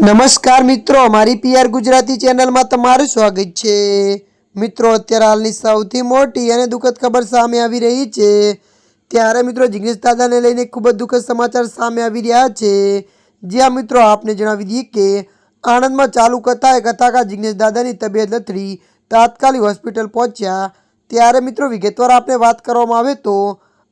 નમસ્કાર મિત્રો મારી પીઆર ગુજરાતી ચેનલમાં તમારું સ્વાગત છે. મિત્રો, અત્યારે હાલની સૌથી મોટી અને દુઃખદ ખબર સામે આવી રહી છે. ત્યારે મિત્રો, જિગ્નેશ દાદાને લઈને ખૂબ જ દુઃખદ સમાચાર સામે આવી રહ્યા છે. જ્યાં મિત્રો, આપને જણાવી દઈએ કે આણંદમાં ચાલુ કથાએ કથાકાર જિગ્નેશ દાદાની તબિયત લથડી, તાત્કાલિક હોસ્પિટલ પહોંચ્યા. ત્યારે મિત્રો, વિગતવાર આપણે વાત કરવામાં આવે તો,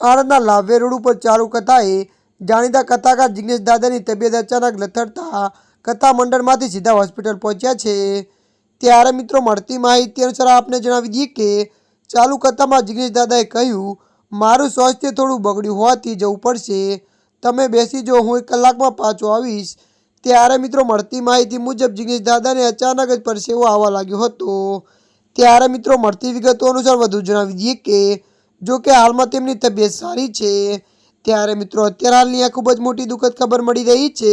આણંદના લાભવે રોડ ઉપર ચાલુ કથાએ જાણીતા કથાકાર જિગ્નેશ દાદાની તબિયત અચાનક લથડતા કથા મંડળમાંથી સીધા હોસ્પિટલ પહોંચ્યા છે. ત્યારે મિત્રો મળતી માહિતી અનુસાર આપને જણાવી દઈએ કે ચાલુ કથામાં જિગ્નેશ દાદાએ કહ્યું, મારું સ્વાસ્થ્ય થોડું બગડ્યું હોવાથી જવું પડશે. તમે બેસી જો હું એક કલાકમાં પાછો આવીશ. ત્યારે મિત્રો મળતી માહિતી મુજબ જિગ્નેશ દાદાને અચાનક જ પરસેવો આવવા લાગ્યો હતો. ત્યારે મિત્રો મળતી વિગતો અનુસાર વધુ જણાવી દઈએ કે, જો કે હાલમાં તેમની તબિયત સારી છે. ત્યારે મિત્રો, અત્યારે હાલની આ ખૂબ જ મોટી દુઃખદ ખબર મળી રહી છે.